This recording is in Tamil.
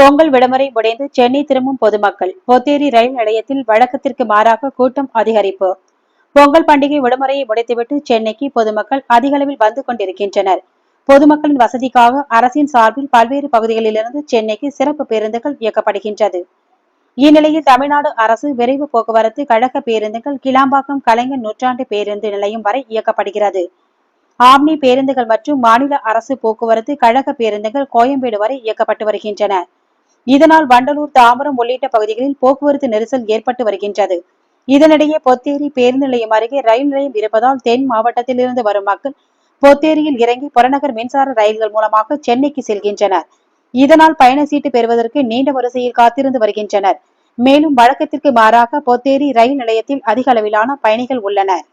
பொங்கல் விடுமுறை முடிந்து சென்னை திரும்பும் பொதுமக்கள் பொத்தேரி ரயில் நிலையத்தில் வழக்கத்திற்கு மாறாக கூட்டம் அதிகரிப்பு. பொங்கல் பண்டிகை விடுமுறையை முடித்துவிட்டு சென்னைக்கு பொதுமக்கள் அதிகளவில் வந்து கொண்டிருக்கின்றனர். பொதுமக்களின் வசதிக்காக அரசின் சார்பில் பல்வேறு பகுதிகளிலிருந்து சென்னைக்கு சிறப்பு பேருந்துகள் இயக்கப்படுகின்றது. இந்நிலையில் தமிழ்நாடு அரசு விரைவு போக்குவரத்து கழக பேருந்துகள் கிளாம்பாக்கம் கலைஞர் நூற்றாண்டு பேருந்து நிலையம் வரை இயக்கப்படுகிறது. ஆம்னி பேருந்துகள் மற்றும் மாநில அரசு போக்குவரத்து கழக பேருந்துகள் கோயம்பேடு வரை இயக்கப்பட்டு வருகின்றன. இதனால் வண்டலூர் தாம்பரம் உள்ளிட்ட பகுதிகளில் போக்குவரத்து நெரிசல் ஏற்பட்டு வருகின்றது. இதனிடையே பொத்தேரி பேருந்து நிலையம் அருகே ரயில் நிலையம் இருப்பதால் தென் மாவட்டத்திலிருந்து வரும் மக்கள் பொத்தேரியில் இறங்கி புறநகர் மின்சார ரயில்கள் மூலமாக சென்னைக்கு செல்கின்றனர். இதனால் பயண சீட்டு பெறுவதற்கு நீண்ட வரிசையில் காத்திருந்து வருகின்றனர். மேலும் வழக்கத்திற்கு மாறாக பொத்தேரி ரயில் நிலையத்தில் அதிக அளவிலான பயணிகள் உள்ளனர்.